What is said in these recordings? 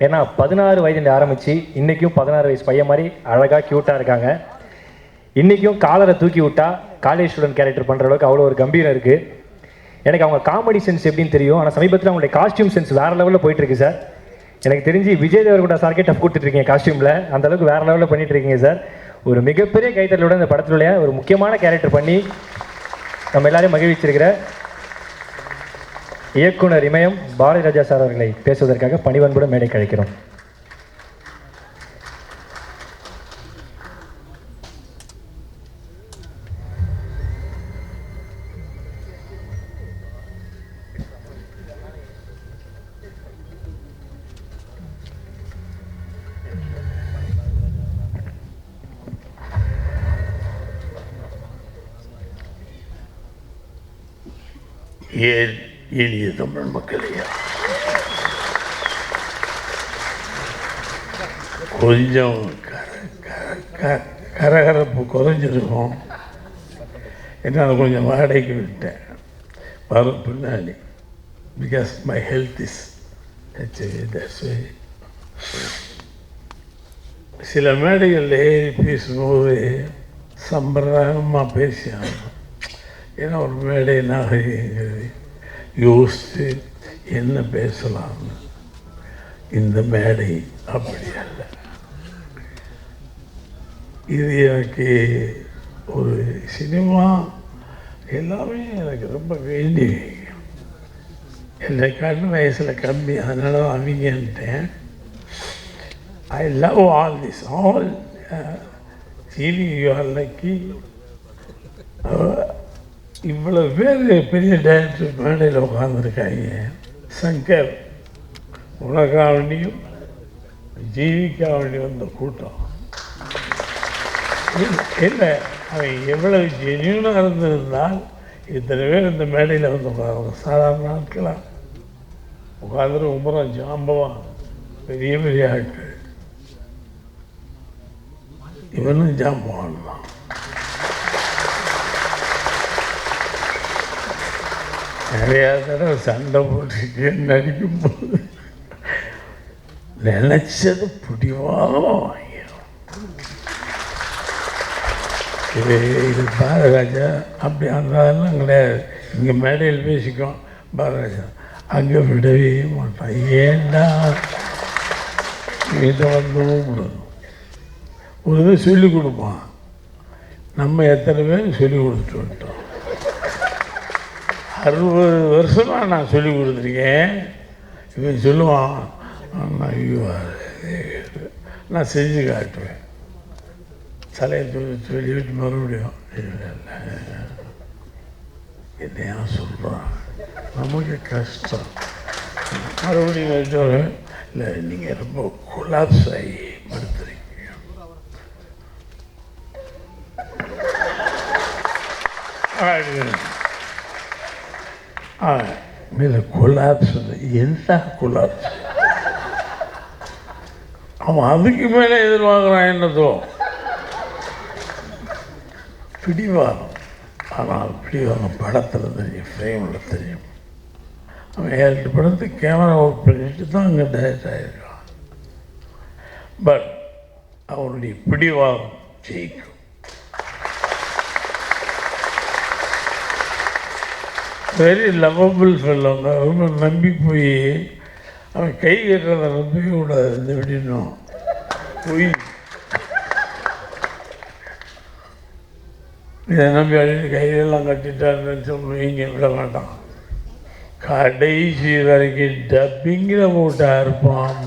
ஏன்னா பதினாறு வயதுல ஆரம்பித்து இன்றைக்கும் பதினாறு வயசு பையன் மாதிரி அழகாக க்யூட்டாக இருக்காங்க. இன்றைக்கும் காலரை தூக்கி விட்டா காலேஜ் ஸ்டூடெண்ட் கேரக்டர் பண்ணுற அளவுக்கு அவ்வளோ ஒரு கம்பீரம் இருக்குது எனக்கு அவங்க காமெடி சென்ஸ் எப்படின்னு தெரியும். ஆனால் சமீபத்தில் அவங்களுடைய காஸ்டியூம் சென்ஸ் வேறு லெவலில் போயிட்டுருக்கு சார் எனக்கு தெரிஞ்சு விஜய் தேவர்கூட சார்க்கே டஃப் கொடுத்துட்ருக்கீங்க காஸ்டியூமில் அந்த அளவுக்கு வேறு லெவலில் பண்ணிகிட்ருக்கீங்க இருக்கீங்க சார் ஒரு மிகப்பெரிய கைத்தறலோட இந்த படத்துடைய ஒரு முக்கியமான கேரக்டர் பண்ணி நம்ம எல்லாரையும் மகிழ்விச்சிருக்கிற இயக்குனர் இமயம் பாரதி சார் அவர்களை பேசுவதற்காக பணிவன்புடன் மேடை கழிக்கிறோம் ஏன் இனிய தமிழ் மக்களையா கொஞ்சம் கர- க- கரகரப்பு குறைஞ்சிருக்கும். என்னால் கொஞ்சம் வாடகைக்கு விட்டேன். வரும் பின்னாடி. பிகாஸ் மை ஹெல்த் இஸ் சில மேடைகளில் ஏறி பேசும்போது சம்பிரதாயமாக பேசியாகணும். ஏன்னா ஒரு மேடை நாகரிகங்கிறது. யோசித்து என்ன பேசலாம்னு. இந்த மேடை அப்படி அல்ல. இது எனக்கு ஒரு சினிமா எல்லாமே எனக்கு ரொம்ப வேண்டி. என்னை கண்ணு வயசில் கம்மி அதனால அவங்கன்ட்டேன் I love all this all Seeni you are lucky இவ்வளவு பேர் பெரிய டேரக்டர் மேடையில் உட்காந்துருக்காங்க சங்கர் உலகாவணியும் ஜீவிக்காவண்டி வந்த கூட்டம். இல்லை அவன் எவ்வளவு ஜெனியூனாக இருந்திருந்தால் இத்தனை பேர் இந்த மேடையில் வந்து உட்காருவாங்க சாதாரண ஆட்களாக உட்காந்துட்டு உமரம் ஜாம்பவான் பெரிய பெரிய ஆட்கள். இவனும் ஜாம்பவான் தான். நிறையா தடவை சண்டை போட்டு நடிக்கும்போது நினைச்சது பிடிவாதமாக வாங்கிடும். இது இது பாரராஜா அப்படி அந்த அதெல்லாம் கிடையாது. இங்கே மேடையில் பேசிக்கும் பாரராஜா அங்கே விடவே மாட்டான். ஏண்டா? இதை வந்து கூப்பிடணும் ஒரு இது சொல்லிக் கொடுப்பான். நம்ம எத்தனை பேர் சொல்லிக் கொடுத்துட்டு வந்துட்டோம்? அறுபது வருஷமாக நான் சொல்லி கொடுத்துருக்கேன். இவன் சொல்லுவான் நான் ஐயோ நான் செஞ்சு காட்டுவேன். தலையை சொல்லி சொல்லிவிட்டு மறுபடியும் இல்லை, என்னையா சொல்கிறான் நமக்கு கஷ்டம். மறுபடியும் வச்சு இல்லை நீங்கள் ரொம்ப கொலாப்ஸ் ஆகி படுத்துறீங்க. அப்படின்னு ಮೇಲೆ ಕೊಲಾಪ್ಸ್ ಎಂಥ ಕೊಲಾಪ್ಸ್? அவன் அதுக்கு மேலே எதிர்பார்க்குறான் என்னதோ பிடிவாதம் ஆனால் பிடிவாதம் படத்தில் தெரியும் ஃப்ரேமில் தெரியும் அவன் ஏழு படத்துக்கு கேமரா ஒர்க் பண்ணிட்டு தான் அங்கே டைரக்ட் ஆகிருக்கான் பட் அவருடைய பிடிவாதம் ஜெயிக்கும் வெரி லவபிள் ஃபெல்லோங்க ரொம்ப நம்பி போய் அவன் கை கட்டுறத நம்பவே கூடாது இந்த எப்படின்னும் போய். இதை நம்பி அழிஞ்சு கையிலெல்லாம் கட்டிட்டாருன்னு சொல்லுவீங்க விட மாட்டான். கடைசி வரைக்கும் டப்பிங்கில் போட்டா இருப்பான்.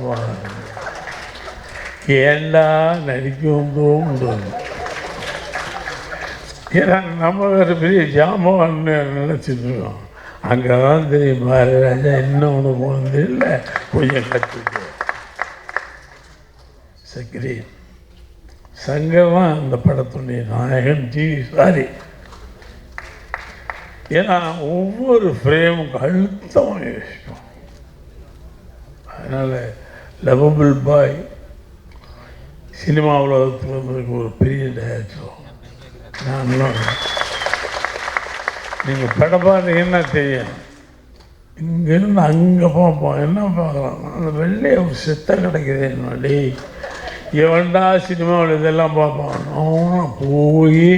ஏண்டா நடிக்கவும் தோணும் ஏன்னா நம்ம வேறு பெரிய ஜாமான்னு நினச்சிருக்கோம் அங்கே தான் தெரியும் மகாராஜா என்ன ஒன்று போனது இல்லை. கொஞ்சம் கற்றுக்கு சக்ரி சங்கமாக அந்த படத்துடைய நாயகன் ஜி சாரி. ஏன்னா ஒவ்வொரு ஃப்ரேமும் அழுத்தமாக யோசிக்கும் அதனால் லவபிள் பாய் சினிமா உலகத்தில் ஒரு பெரிய டேரக்டர் நீங்கள் படம் பார்த்தீங்கன்னா தெரியும் இங்கேருந்து அங்கே பார்ப்போம் என்ன பார்க்கலாம் அந்த வெள்ளைய ஒரு சித்தம் கிடைக்குது என்னடி? எவன்டா சினிமாவில் இதெல்லாம் பார்ப்பான் நான் போய்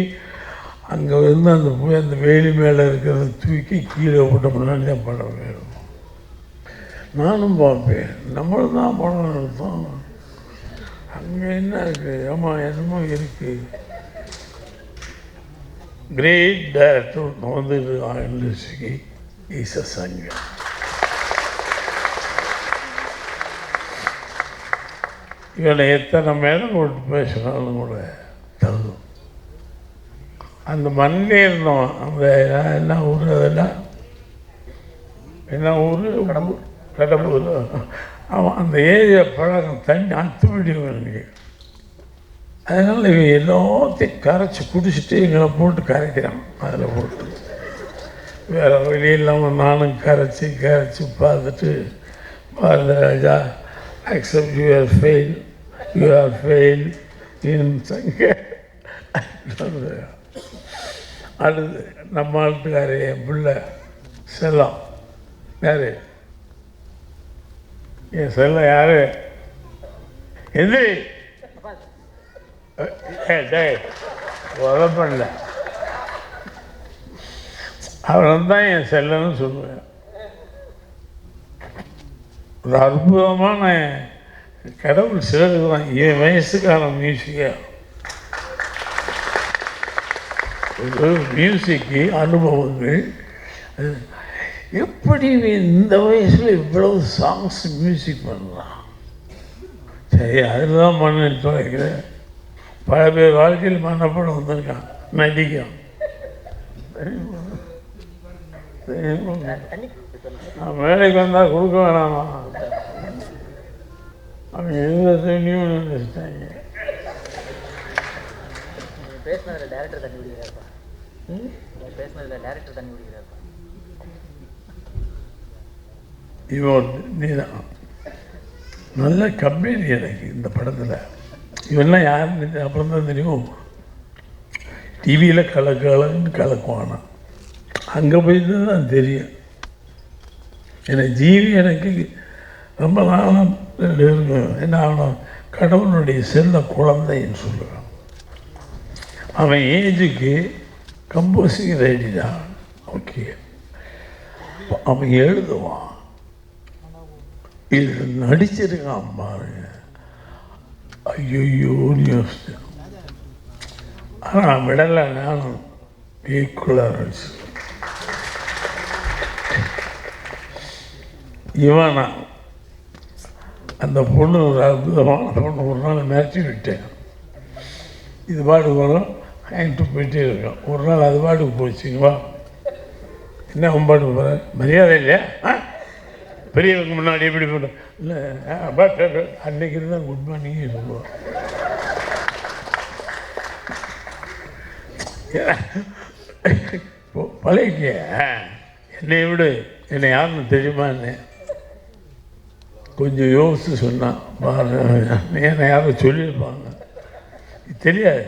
அங்கே இருந்து அந்த போய் அந்த வேலி மேலே இருக்கிறத தூக்கி கீழே விட்ட முன்னாடி தான் படம் வேணும். நானும் பார்ப்பேன். நம்மளும் தான் படம் எடுத்தோம். அங்கே என்ன இருக்குது ஆமாம் என்னமோ இருக்குது கிரேட் டைரக்டர் வந்து இண்டஸ்ட்ரிக்கு ஈச சங்கம் இவனை எத்தனை மேடம் போட்டு பேசினாலும் கூட தகுதும் அந்த மண்ணிலே இருந்தோம் அந்த என்ன ஊர் அதெல்லாம் என்ன ஊர்? கடம்பூர். கடம்பூர். அவன் அந்த ஏரியா பழக்கம் தண்ணி அத்துப்படி எனக்கு அதனால் இவன் எல்லாத்தையும் கரைச்சி குடிச்சிட்டு எங்களை போட்டு கரைக்கிறான். அதில் போட்டு. வேறு வழி இல்லாமல் நானும் கரைச்சி கரைச்சி பார்த்துட்டு Bharathiraja accept you are fail you are fail in சங்க. அடுத்து நம்ம ஆட்டுக்காரு என் பிள்ளை செல்லம். யார்? என் செல்லம் யார்? எந்திரி. டேய் பண்ணல அவன் தான் என் செல்லன்னு சொல்லுவேன். ஒரு அற்புதமான கடவுள் சிலருக்கு தான் என் வயசுக்கான மியூசிக்கா ஒரு மியூசிக்கு அனுபவங்கள். எப்படி இந்த வயசில் இவ்வளவு சாங்ஸ் மியூசிக் பண்ணலாம்? சரி அதில் தான் மண்ணை துவைக்கிறேன் பல பேர் வாழ்க்கையில் மன்னப்படம் வந்திருக்கான் நடிக்கும் நான் வேலைக்கு வந்தால் கொடுக்க வேணாமா? அவங்க எந்த தண்ணியும் நினைச்சிட்டாங்க. பேசினதுல டேரக்டர் தண்ணி குடிக்கிறாருப்பா. பேசினதுல டேரக்டர் தண்ணி குடிக்கிறாருப்பா. இவன் நீதான். நல்ல கம்பெனி எனக்கு இந்த படத்தில். இவெல்லாம் யாருன்னு அப்புறம் தான் தெரியும். டிவியில் கலக்கலன்னு கலக்குவானா. அங்கே போய் தான் தெரியும். எனக்கு ஜீவி எனக்கு ரொம்ப நாளாக இருக்கும் என்ன ஆகணும்? கடவுளுடைய சிறந்த குழந்தைன்னு சொல்லுவான். அவன் ஏஜுக்கு கம்போசிங் ரெடி தான். ஓகே அவன் எழுதுவான். இது நடிச்சிருக்கான் பாருங்க. ஐயோன்னு யோசிச்சேன் ஆனால் விடலை நானும் ஈக்குவலாக இவன் இவனா அந்த பொண்ணு ஒரு அற்புதமான பொண்ணு ஒரு நாள் மிரட்டி விட்டேன். இது பாட்டுக்கு வரும் வாங்கிட்டு போயிட்டே இருக்கேன். ஒரு நாள் அது பாட்டுக்கு போச்சுங்க வா. என்ன உன் பாட்டுக்கு போகிற மரியாதை இல்லையா? பெரியவங்க முன்னாடி எப்படி பண்ணுறோம் இல்லை பட் அன்னைக்கு தான் குட் மார்னிங்கே சொல்லுவோம். பழகிய என்னை விடு என்னை யாருன்னு தெரியுமான்னு கொஞ்சம் யோசித்து சொன்னான் பாரு என்னை யாரும் சொல்லியிருப்பாங்க. தெரியாது.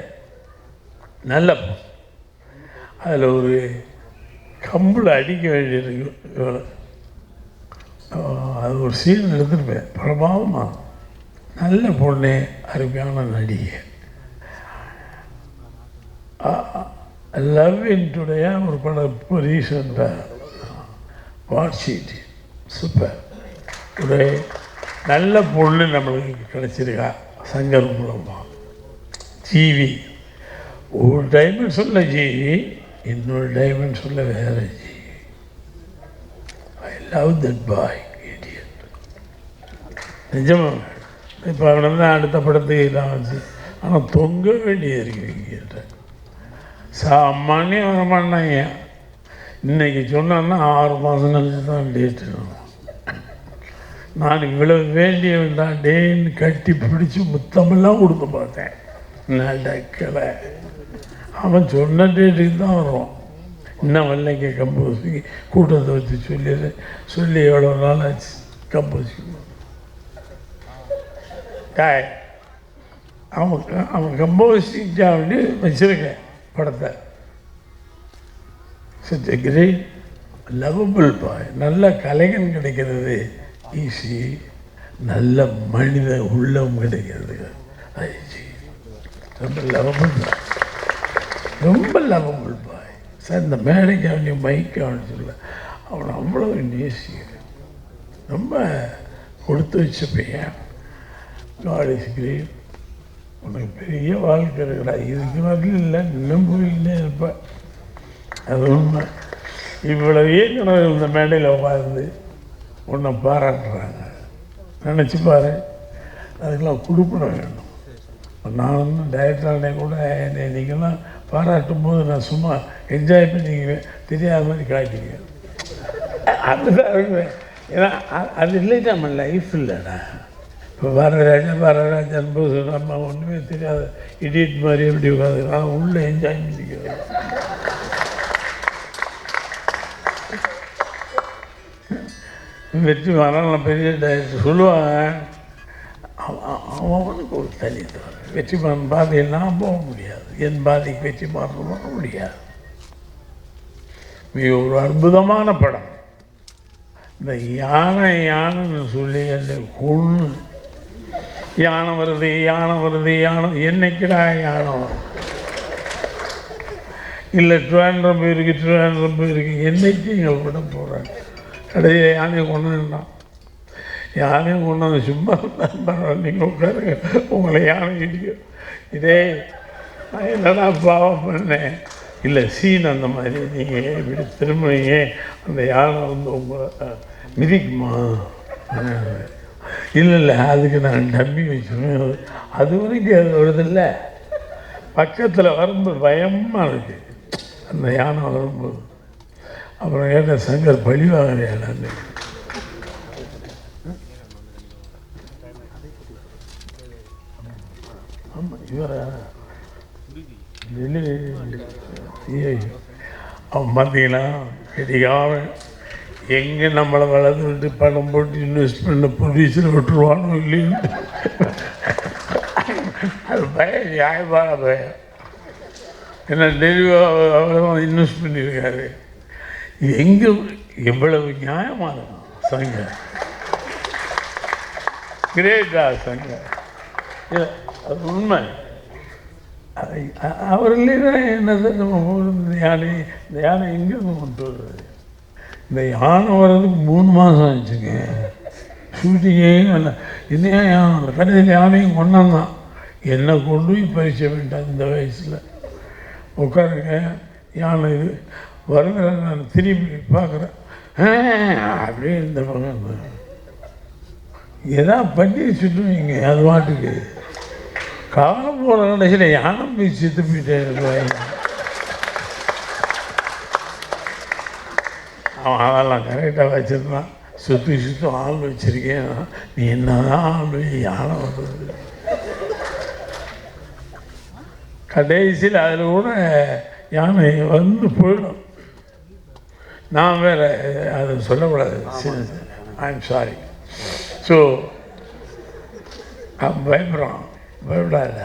நல்ல அதில் ஒரு கம்பில் அடிக்க வேண்டியிருக்கு இவ்வளோ அது ஒரு சீன் எடுத்துருப்பேன். பிரபாவமாக நல்ல பொண்ணு அருமையான நடிகை. லவ் இன்டுடைய ஒரு படம் இப்போ ரீசெண்டாக வாட்சிட்டு சூப்பர் உடைய நல்ல பொண்ணு நம்மளுக்கு கிடச்சிருக்கா சங்கர் மூலமாக ஜீவி ஒரு டைமென்ஷனில் ஜீவி இன்னொரு டைமென்ஷனில் வேற ஜீவி லவ் தட் பாய் இடியட் நிஜமா? இப்போ அவனை தான் அடுத்த படத்துக்கு இதான் வச்சு ஆனால் தொங்க வேண்டியது இருக்கிறீங்க சாமானியம் வர மாட்டாங்க இன்னைக்கு சொன்னான்னா ஆறு மாதம் கழிச்சு தான் டேட்டு நான் இவ்வளவு வேண்டியவன் தான் டேன்னு கட்டி பிடிச்சி முத்தமெல்லாம் கொடுத்து பார்த்தேன் நடக்கலை. அவன் சொன்ன டேட்டுக்கு தான் வருவான் இன்னும் வரலைங்க கம்போசிங் கூட்டத்தை வச்சு சொல்லி சொல்லி எவ்வளோ நாள் ஆச்சு கம்போசிங்? டாய் அவன் அவன் கம்போசிங் வேண்டி வச்சிருக்கேன் படத்தை. Such a great lovable boy நல்ல கலைஞன் கிடைக்கிறது. ஈஸி நல்ல மனித உள்ளம் கிடைக்கிறது. ரொம்ப லவபிள் பாய் ரொம்ப லவபிள் பாய் சார் இந்த மேடைக்கு அவனி மைக்கு அவனு சொல்ல அவனை அவ்வளோ நேசிக்கிறேன். ரொம்ப கொடுத்து வச்ச பையன். காட் இஸ் கிரேட் உனக்கு பெரிய வாழ்க்கை இருக்குடா. இதுக்கு வரல இல்லை. இன்னும் போயிட்டே இருப்பேன் அது உண்மை. இவ்வளோ இயக்குனர் இந்த மேடையில் உட்கார்ந்து உன்னை பாராட்டுறாங்க. நினச்சி பாரு. அதுக்கெல்லாம் கொடுப்பட வேணும் நான் வந்து டைரக்டர் கூட என்னை இன்றைக்கெல்லாம் பாராட்டும் போது நான் சும்மா என்ஜாய் பண்ணி தெரியாத மாதிரி காட்டுங்க அதுதான் ஏன்னா அது இல்லை நம்ம லைஃப் இல்லைடா. இப்போ வரராஜா வரராஜன் போது நம்ம ஒன்றுமே தெரியாத இடியட் மாதிரி எப்படி உட்காந்து நான் உள்ளே என்ஜாய் பண்ணிக்கிறேன். வெற்றி மரணம் பெரிய சொல்லுவாங்க அவனுக்கு ஒரு தனித்தவர் வெற்றி மகன் பாதையில் நான் போக முடியாது. என் பாதைக்கு வெற்றி மரணம் போக முடியாது. மிக ஒரு அற்புதமான படம். இந்த யானை யானைன்னு சொல்லி அந்த கொன்று யானை வருது யானை வருது யானை என்னைக்குடா யானை வரும்? இல்லை ட்ரிவாண்ட்ரம் போயிருக்கு ட்ரிவாண்ட்ரம் போயிருக்கு என்னைக்கு எங்கள் படம் போகிறாங்க கடையில் யானையை கொண்டு வந்தான். யாரையும் கொண்டு சும்மா பரவாயில்ல நீங்கள் உட்காருங்க. உங்களை யாரும் இடிக்கும் இதே நான் என்னடா பாவம் பண்ணேன்? இல்லை சீன் அந்த மாதிரி. நீங்கள் இப்படி திரும்பினீங்க அந்த யானை வந்து உங்களை மிதிக்குமா? இல்லை இல்லை அதுக்கு நான் டம்மி வச்சுருவேன். அது வரைக்கும் அது வருதில்ல பக்கத்தில் வரும்போது பயமாக இருக்குது அந்த யானை வரும்போது. அப்புறம் ஏட்ட சங்கர் பழி வாங்குறியாடான்னு இவரா இல்லை ஐயோ. அவன் பார்த்தீங்கன்னா கிடைக்காம எங்கே நம்மளை வளர்ந்து விட்டு பணம் போட்டு இன்வெஸ்ட் பண்ண ப்ரொடியூசர் விட்டுருவானோ இல்லைன்னு அது பயம் நியாயமான பயம். ஏன்னா டெலிவரி அவ்வளோ இன்வெஸ்ட் பண்ணியிருக்காரு. எங்கே எவ்வளவு நியாயமான சங்க கிரேட்டா சங்க அது உண்மை. அது- அவர் இல்லைன்னா என்னது நம்ம இந்த யானை இந்த யானை எங்கேருந்து கொண்டு வர்றது இந்த யானை வர்றதுக்கு மூணு மாதம் ஆச்சுங்க ஷூட்டிங்கே இல்லை இன்னும் யானை கடைசியில் யானையும் கொண்டாந்தான். என்னை கொண்டு போய் வேண்டாம் இந்த வயசில். உட்காருங்க யானை இது. வருகிற நான் திரும்பி பார்க்குறேன். அப்படியே இந்த பக்கம். இருந்தேன். பண்ணி சுட்டுவீங்க அது மாட்டுக்கு. காலம் போன கடைசியில் யானை போய் செத்து போயிட்டேன் அவன் அதெல்லாம் கரெக்டாக வச்சிருந்தான். சுற்றி சுற்றி ஆள் வச்சிருக்கேன். நீ என்னதான் ஆள் வை, யானை வருது கடைசியில் அதில் கூட யானை வந்து போயிடும். நான் வேற அதை சொல்லக்கூடாது. ஐம் சாரி ஸோ பயப்படுறான். பயப்படாத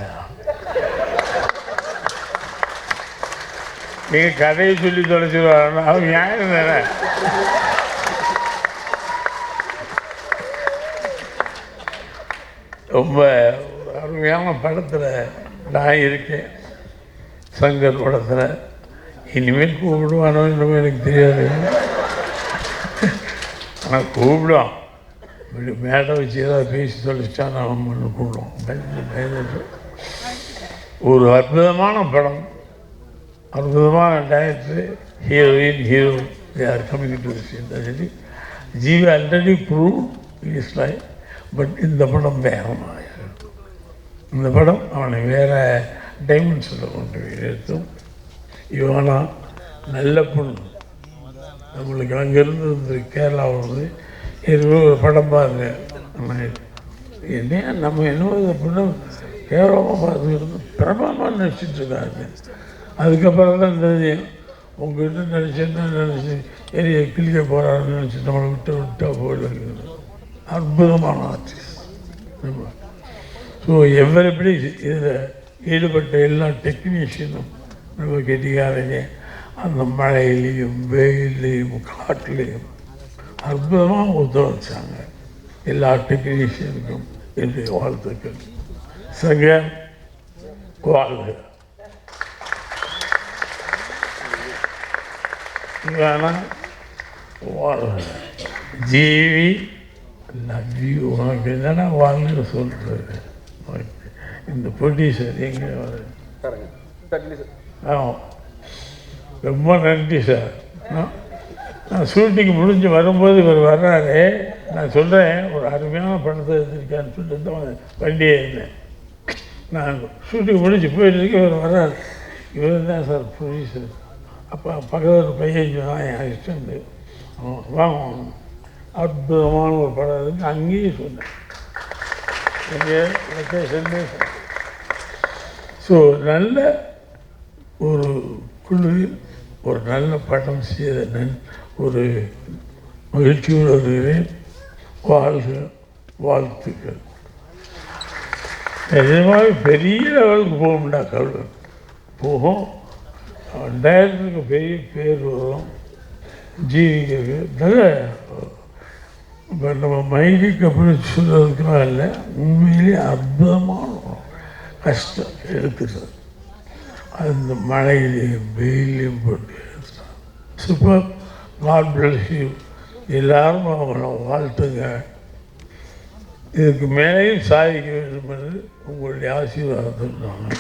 நீங்கள் கதையை சொல்லி தொலைச்சிருவாங்க அவன் நியாயம் தானே? ரொம்ப அருமையான படத்தில் நான் இருக்கேன். சங்கர் படத்தில். இனிமேல் கூப்பிடுவானோ என்னமோ எனக்கு தெரியாது. ஆனால் கூப்பிடுவான். மேடை வச்சு ஏதாவது பேசி தொலைச்சா நான் பண்ண கூப்பிடுவோம் பயந்து பயந்துட்டு. ஒரு அற்புதமான படம். அற்புதமான டயத்து heroine hero are coming to சரி. GV already prove is life but இந்த படம் வேகமாக மாதிரி. இந்த படம் அவனை வேறு டைமென்ஷனில் கொண்டு போய் நிறுத்தும் இவனா நல்ல பொண்ணு. நம்மளுக்கு அங்கேருந்து வந்து கேரளா ஒரு படம் பாருங்க. நம்ம என்ன நம்ம என்னவோ இந்த கேவலமாக பார்த்துக்கிட்டு பிரபலமாக நடிச்சிட்டு இருக்காங்க. அதுக்கப்புறம் தான் தெரியும் உங்ககிட்ட நினச்சேன்னா நினச்சி எரிய கிளிக்க போகிறாருன்னு நினச்சி நம்மளை விட்டு விட்டா போயிடுவாங்க. அற்புதமான ஆர்டிஸ்ட் நம்ம. ஸோ எப்படி இதில் ஈடுபட்ட எல்லா டெக்னீஷியனும் நம்ம கெட்டிக்காரங்க அந்த மழையிலையும் வெயிலையும் காட்டிலையும் அற்புதமாக ஒத்துழைச்சாங்க எல்லா டெக்னீஷியனுக்கும் என்னுடைய வாழ்த்துக்கள். சங்க வாழ்க. வாழ்க. ஜீவி லவ் யூ உனக்கு என்னடா வாழ்ந்து சொல்கிறது இந்த ப்ரொடியூசர் எங்கே வர ஆமாம் ரொம்ப நன்றி சார். நான் ஷூட்டிங் முடிஞ்சு வரும்போது இவர் வர்றாரு. நான் சொல்கிறேன் ஒரு அருமையான படத்தை எடுத்திருக்கான்னு சொல்லிட்டு தான் வண்டியே இருந்தேன் நான் ஷூட்டிங் முடிஞ்சு போயிட்டு இருக்கேன் இவர் வர்றாரு. இவர் தான் சார் ப்ரொடியூசர் அப்போ பக்கத்தில் ஒரு பையன் தான் என் அசிஸ்டண்ட்டு வாங்க அற்புதமான ஒரு படம் இருக்கு. அங்கேயே சொன்னேன். எங்கே லொக்கேஷன்லேயே சொன்னேன். ஸோ நல்ல ஒரு குழுவில் ஒரு நல்ல படம் செய்த நன்றி ஒரு மகிழ்ச்சியோடு வாழ்க வாழ்த்துக்கள் நிஜமாக பெரிய லெவலுக்கு போகணும்னா கல்வன் போகும். ரெண்டாயிரத்துக்கு பெரிய பேர் வரும். ஜீவிக்கிறது இப்போ நம்ம மைடி கப்பல் சொல்கிறதுக்குலாம் இல்லை. உண்மையிலேயே அற்புதமான கஷ்டம் எடுத்துறது அந்த மழையிலையும் வெயிலையும் போட்டு சூப்பர். காட் பிளஸ் யூ எல்லாரும் அவங்கள வாழ்த்துங்க. இதுக்கு மேலேயும் சாதிக்க வேண்டும் என்று உங்களுடைய ஆசீர்வாதத்தை நான்